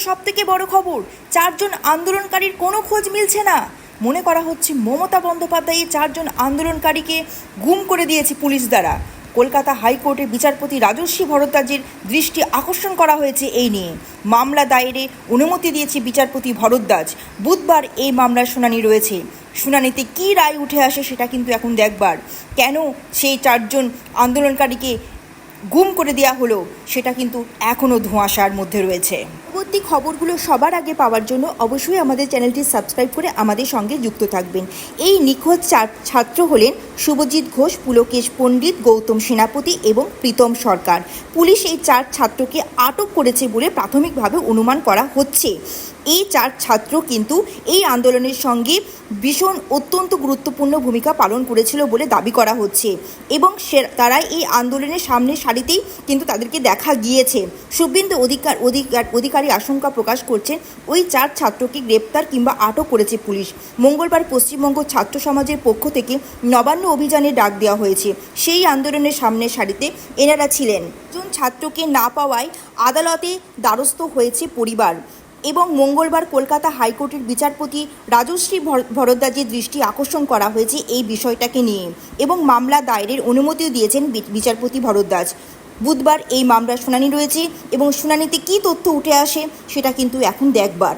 সব থেকে বড় খবর, চারজন আন্দোলনকারীর কোনো খোঁজ মিলছে না। মনে করা হচ্ছে মমতা বন্দ্যোপাধ্যায় এই চারজন আন্দোলনকারীকে গুম করে দিয়েছে পুলিশ দ্বারা। কলকাতা হাইকোর্টের বিচারপতি রাজস্বী ভরদ্বাজের দৃষ্টি আকর্ষণ করা হয়েছে এই নিয়ে। মামলা দায়েরে অনুমতি দিয়েছে বিচারপতি ভরদ্বাজ। বুধবার এই মামলার শুনানি রয়েছে। শুনানিতে কী রায় উঠে আসে সেটা কিন্তু এখন দেখবার। কেন সেই চারজন আন্দোলনকারীকে গুম করে দেওয়া হলো, সেটা কিন্তু এখনও ধোঁয়াশার মধ্যে রয়েছে। পরবর্তী খবরগুলো সবার আগে পাওয়ার জন্য অবশ্যই আমাদের চ্যানেলটি সাবস্ক্রাইব করে আমাদের সঙ্গে যুক্ত থাকবেন। এই নিখোঁজ ছাত্র হলেন শুভজিৎ ঘোষ, পুলকেশ পণ্ডিত, গৌতম সেনাপতি এবং প্রীতম সরকার। পুলিশ এই চার ছাত্রকে আটক করেছে বলে প্রাথমিকভাবে অনুমান করা হচ্ছে। এই চার ছাত্র কিন্তু এই আন্দোলনের সঙ্গে ভীষণ অত্যন্ত গুরুত্বপূর্ণ ভূমিকা পালন করেছিল বলে দাবি করা হচ্ছে এবং সে তারা এই আন্দোলনের সামনে সারিতেই কিন্তু তাদেরকে দেখা গিয়েছে। শুভেন্দু অধিকার অধিকার অধিকারী আশঙ্কা প্রকাশ করছেন, ওই চার ছাত্রকে গ্রেপ্তার কিংবা আটক করেছে পুলিশ। মঙ্গলবার পশ্চিমবঙ্গ ছাত্র সমাজের পক্ষ থেকে নবান্ন অভিযানে ডাক দেওয়া হয়েছে। সেই আন্দোলনের সামনে সারিতে এনারা ছিলেন। একজন ছাত্রকে না পাওয়ায় আদালতে দ্বারস্থ হয়েছে পরিবার এবং মঙ্গলবার কলকাতা হাইকোর্টের বিচারপতি রাজশ্রী ভরদ্বাজের দৃষ্টি আকর্ষণ করা হয়েছে এই বিষয়টাকে নিয়ে এবং মামলা দায়েরের অনুমতিও দিয়েছেন বিচারপতি ভরদ্বাজ। বুধবার এই মামলার শুনানি রয়েছে এবং শুনানিতে কী তথ্য উঠে আসে সেটা কিন্তু এখন দেখবার।